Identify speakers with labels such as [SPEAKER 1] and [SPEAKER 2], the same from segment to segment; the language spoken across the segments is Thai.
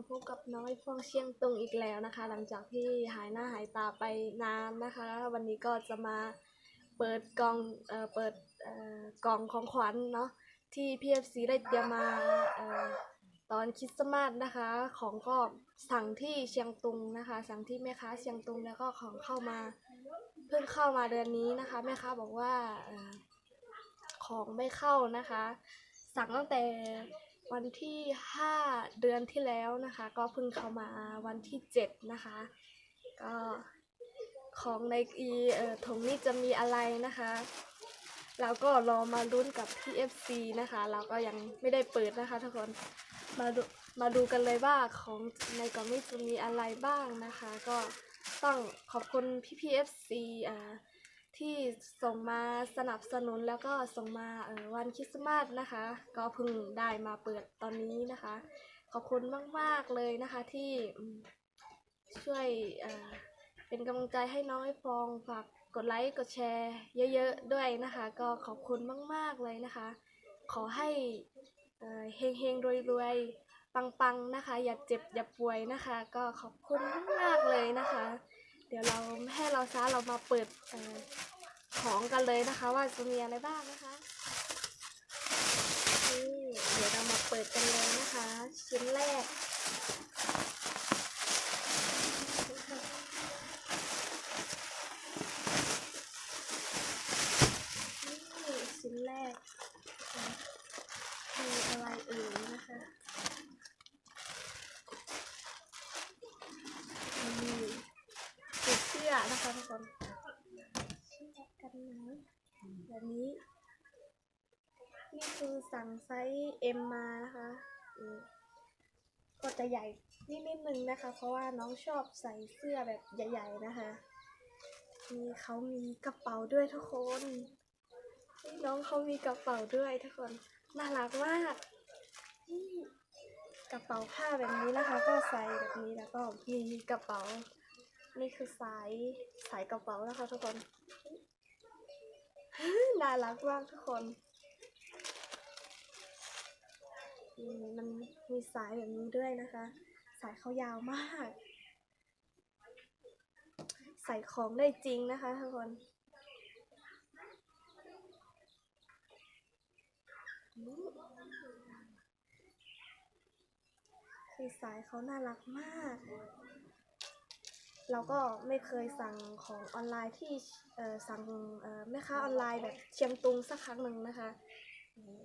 [SPEAKER 1] มาพบกับน้อยฟองเชียงตุงอีกแล้วนะคะ หลังจากที่หายหน้าหายตาไปนานนะคะ วันนี้ก็จะมาเปิดกล่องเอ่อเปิดเอ่อกล่องของขวัญเนาะที่ PFC ได้เตรียมมาเอ่อตอนคริสต์มาสนะคะ ของก็สั่งที่เชียงตุงนะคะ สั่งที่แม่ค้าเชียงตุงแล้วก็ของเข้ามาเพิ่งเข้ามาเดือนนี้นะคะแม่ค้าบอกว่าเอ่อของไม่เข้านะคะ สั่งตั้งแต่ วันที่ 5 เดือนที่แล้วนะคะ ก็เพิ่งเข้ามาวันที่ 7 นะคะ ก็ของในอีเอ่อถงนี้จะมีอะไรนะคะเราก็รอมาลุ้นกับ TFC นะคะ เราก็ยังไม่ได้เปิดนะคะทุกคนมาดูมาดูกันเลยว่าของในกล่องนี้จะมีอะไรบ้างนะคะ ก็ต้องขอบคุณพี่ PFC อ่า ที่ส่งมาสนับสนุนแล้วก็ส่งมาเออวันคริสต์มาสนะคะ ก็เพิ่งได้มาเปิดตอนนี้นะคะ ขอบคุณมาก ๆ เลยนะคะที่ช่วยเป็นกำลังใจให้น้องไอฟองฝากกดไลค์กดแชร์เยอะ ๆ ด้วยนะคะ ก็ขอบคุณมาก ๆ เลยนะคะ ขอให้เอ่อเฮงๆรวยๆปังๆนะคะ อย่าเจ็บอย่าป่วยนะคะ ก็ขอบคุณมากๆเลยนะคะ เดี๋ยวเราให้เราช้าเรามาเปิดเของกันเลยนะคะ ว่าจะมีอะไรบ้างนะคะนี่เดี๋ยวเรามาเปิดกันเลยนะคะ ชิ้นแรกนี่ชิ้นแรกมีอะไรเอ่ยนะคะนี่ติดเสื้อนะคะทุกคนเสื้อกันหนาว แบบนี้ นี่คือสั่งไซส์เอ็มมานะคะก็จะใหญ่นิดนิดนึงนะคะ เพราะว่าน้องชอบใส่เสื้อแบบใหญ่ ๆ นะคะนี่เขามีกระเป๋าด้วยทุกคนน้องเขามีกระเป๋าด้วยทุกคน น่ารักมากนี่กระเป๋าผ้าแบบนี้นะคะ ก็ใส่แบบนี้แล้วก็มีกระเป๋า นี่คือสายสายกระเป๋านะคะทุกคน น่ารักมากทุกคนมันมีสายแบบนี้ด้วยนะคะ สายเขายาวมาก ใส่ของได้จริงนะคะทุกคนคือสายเขาน่ารักมาก เราก็ไม่เคยสั่งของออนไลน์ที่เอ่อสั่งเอ่อแม่ค้าออนไลน์แบบเชียงตุงสักครั้งหนึ่งนะคะนี่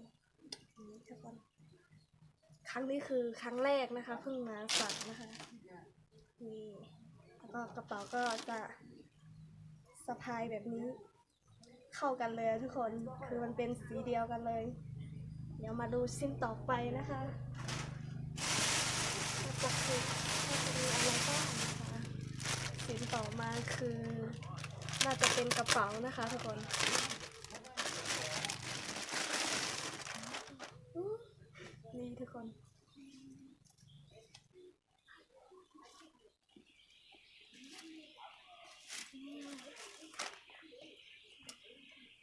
[SPEAKER 1] ทุกคนครั้งนี้คือครั้งแรกนะคะเพิ่งมาสั่งนะคะนี่แล้วก็กระเป๋าก็จะสะพายแบบนี้ เข้ากันเลยทุกคนคือมันเป็นสีเดียวกันเลย เดี๋ยวมาดูชิ้นต่อไปนะคะว่าปกติว่าจะมีอะไรบ้างนะคะ สิ่งต่อมา คือ น่าจะเป็นกระเป๋านะคะทุกคนนี่ทุกคน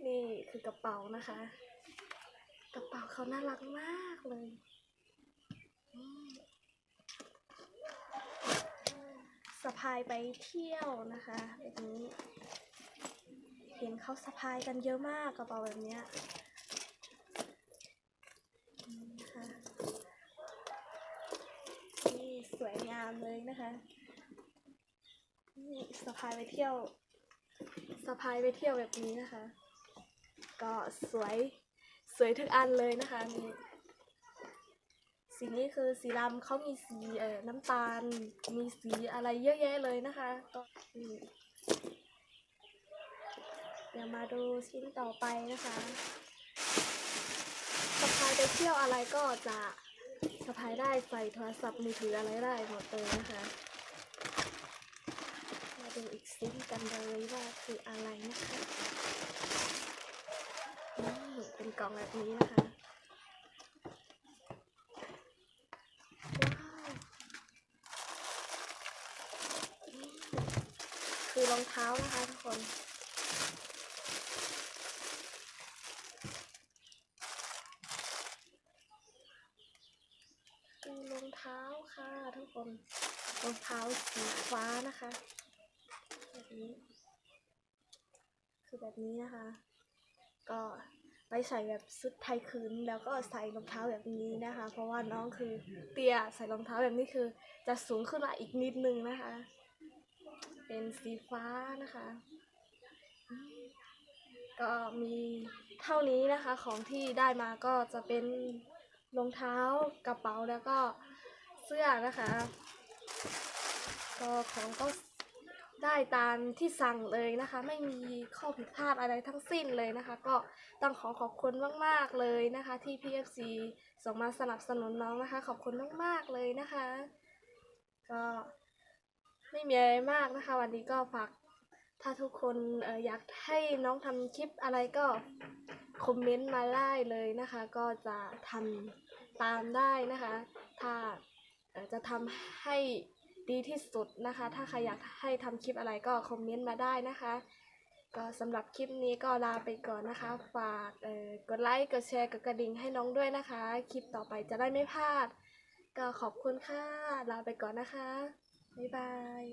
[SPEAKER 1] นี่คือกระเป๋านะคะ กระเป๋าเขาน่ารักมากเลยอืม สะพายไปเที่ยวนะคะแบบนี้ เห็นเขาสะพายกันเยอะมากกระเป๋าแบบเนี้ยนี่นะคะนี่สวยงามเลยนะคะนี่สะพายไปเที่ยวสะพายไปเที่ยวแบบนี้นะคะ ก็สวยสวยทุกอันเลยนะคะนี่ สีนี้คือสีดำเขามีสีเอ่อน้ำตาล มีสีอะไรเยอะแยะเลยนะคะก็นี่เดี๋ยวมาดูชิ้นต่อไปนะคะสะพายไปเที่ยวอะไรก็จะสะพายได้ใส่โทรศัพท์มือถืออะไรได้หมดเลยนะคะ มาดูอีกชิ้นกันเลยว่าคืออะไรนะคะเป็นกล่องแบบนี้นะคะ ว้าวนี่คือ รองเท้านะคะทุกคนคือรองเท้าค่ะทุกคน รองเท้าสีฟ้านะคะ แบบนี้ คือแบบนี้นะคะ ก็ไปใส่แบบชุดไทยคืนแล้วก็ใส่รองเท้าแบบนี้นะคะ เพราะว่าน้องคือเตี้ยใส่รองเท้าแบบนี้คือ จะสูงขึ้นมาอีกนิดนึงนะคะ เป็นสีฟ้านะคะ ก็มีเท่านี้นะคะของที่ได้มาก็จะเป็นรองเท้ากระเป๋าแล้วก็เสื้อนะคะก็ของก็ได้ตามที่สั่งเลยนะคะ ไม่มีข้อผิดพลาดอะไรทั้งสิ้นเลยนะคะ ก็ต้องขอขอบคุณมาก ๆ เลยนะคะ ที่ PFC ส่งมาสนับสนุนน้องนะคะ ขอบคุณมาก ๆ เลยนะคะ ก็ ไม่มีอะไรมากนะคะ วันนี้ก็ฝากถ้าทุกคนอออยากให้น้องทำคลิปอะไรก็คอมเมนต์มาได้เลยนะคะ ก็จะทำตามได้นะคะ ถ้าจะทำให้ดีที่สุดนะคะ ถ้าใครอยากให้ทำคลิปอะไรก็คอมเมนต์มาได้นะคะ ก็สำหรับคลิปนี้ก็ลาไปก่อนนะคะ ฝากกดไลค์ กดแชร์ กดกระดิ่งให้น้องด้วยนะคะ คลิปต่อไปจะได้ไม่พลาด ก็ขอบคุณค่ะ ลาไปก่อนนะคะ บ๊ายบาย